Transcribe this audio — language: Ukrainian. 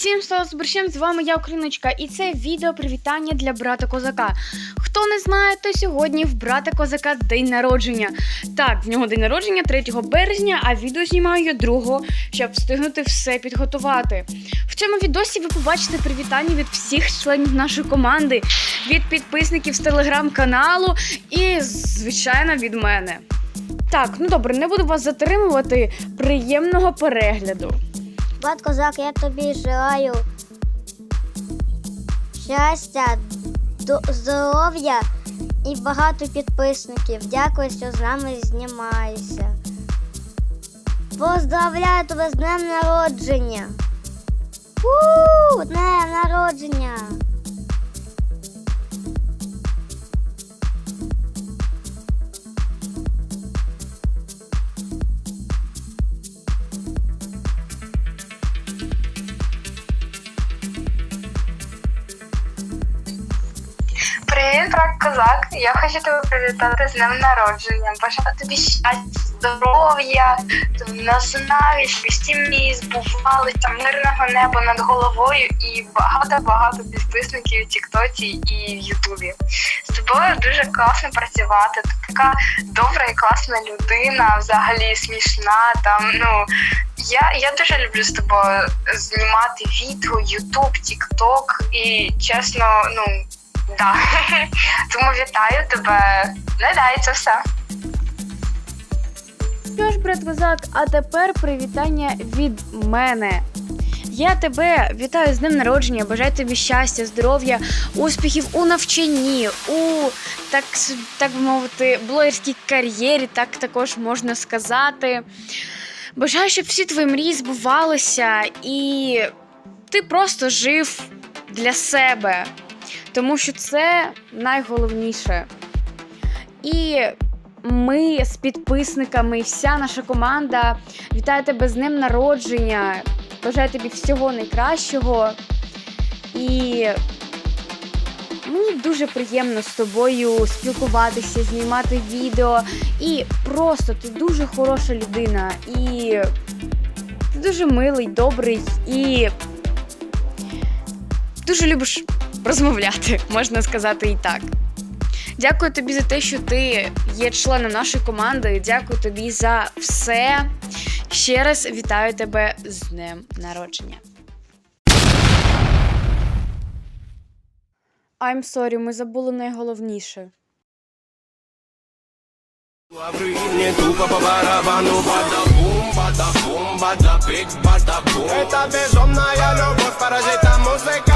Всім слава з борщем, з вами я, Україночка, і це відео привітання для брата козака. Хто не знає, то сьогодні в брата козака день народження. Так, в нього день народження 3 березня, а відео знімаю я 2, щоб встигнути все підготувати. В цьому відосі ви побачите привітання від всіх членів нашої команди, від підписників з телеграм-каналу і, звичайно, від мене. Так, ну добре, не буду вас затримувати. Приємного перегляду. Брат козак, я тобі желаю щастя, здоров'я і багато підписників. Дякую, що з нами знімаєшся. Поздравляю тебе з днем народження. У, Привіт, брат козак. Я хочу тебе привітати з днем народження. Бажаю тобі щастя, здоров'я, наснаги, всі мрії збувалися, мирного неба над головою і багато-багато підписників у Тіктоці і в Ютубі. З тобою дуже класно працювати. Ти така добра і класна людина, взагалі смішна. Там ну я, я дуже люблю з тобою знімати відео, Ютуб, Тікток і чесно, ну. Да. Тому вітаю тебе. Не дай це все. Що ж, брат козак, а тепер привітання від мене. Я тебе вітаю з днем народження, бажаю тобі щастя, здоров'я, успіхів у навчанні, у так, так би мовити, блогерській кар'єрі, так також можна сказати. Бажаю, щоб всі твої мрії збувалися і ти просто жив для себе, тому що це найголовніше. І ми з підписниками, вся наша команда вітає тебе з днем народження. Бажаю тобі всього найкращого. І мені дуже приємно з тобою спілкуватися, знімати відео. І просто ти дуже хороша людина. І ти дуже милий, добрий і дуже любиш розмовляти, можна сказати і так. Дякую тобі за те, що ти є членом нашої команди. Дякую тобі за все. Ще раз вітаю тебе з днем народження. I'm sorry, ми забули найголовніше. Мне тупо по барабану Это безумная любовь